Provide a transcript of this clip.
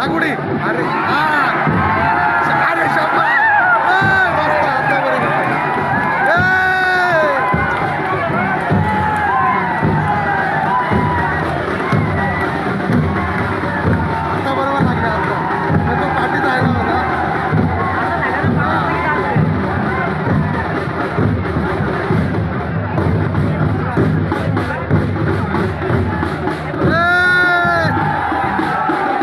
हा कुठे अरे हा.